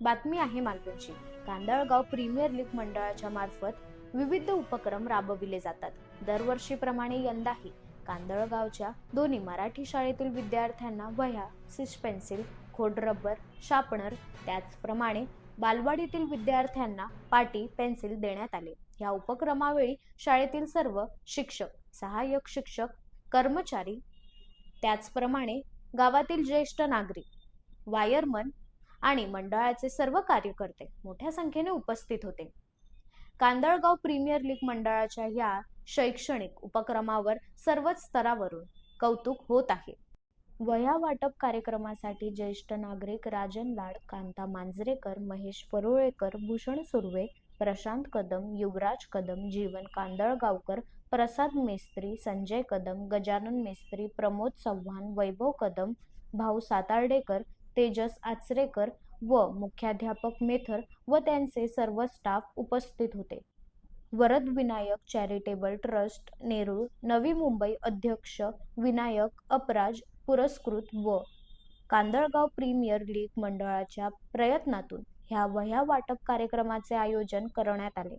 बातमी आहे मालवणची Kandalgaon premier league मंडळाच्या मार्फत विविध उपक्रम राबविले जातात. दरवर्षीप्रमाणे यंदाही कांदळगावच्या दोन्ही मराठी शाळेतील विद्यार्थ्यांना वह्या सिस पेन्सिल खोड रबर शार्पनर त्याचप्रमाणे बालवाडीतील विद्यार्थ्यांना पाटी पेन्सिल देण्यात आले. या उपक्रमावेळी शाळेतील सर्व शिक्षक सहाय्यक शिक्षक कर्मचारी त्याचप्रमाणे गावातील ज्येष्ठ नागरिक वायरमन आणि मंडळाचे सर्व कार्यकर्ते मोठ्या संख्येने उपस्थित होते. कांदळगाव प्रीमियर लीग मंडळाच्या या शैक्षणिक उपक्रमावर सर्वच स्तरावरून कौतुक होत आहे. वह्या वाटप कार्यक्रमासाठी ज्येष्ठ नागरिक राजन लाड कांता मांजरेकर महेश परुळेकर भूषण सुर्वे प्रशांत कदम युवराज कदम जीवन कांदळगावकर प्रसाद मेस्त्री संजय कदम गजानन मेस्त्री प्रमोद चव्हाण वैभव कदम भाऊ सातार्डेकर तेजस आचरेकर व मुख्याध्यापक मेथर व त्यांचे सर्व स्टाफ उपस्थित होते. वरद विनायक चॅरिटेबल ट्रस्ट नेरूळ नवी मुंबई अध्यक्ष विनायक अपराज पुरस्कृत व कांदळगाव प्रीमियर लीग मंडळाच्या प्रयत्नातून ह्या वह्या वाटप कार्यक्रमाचे आयोजन करण्यात आले.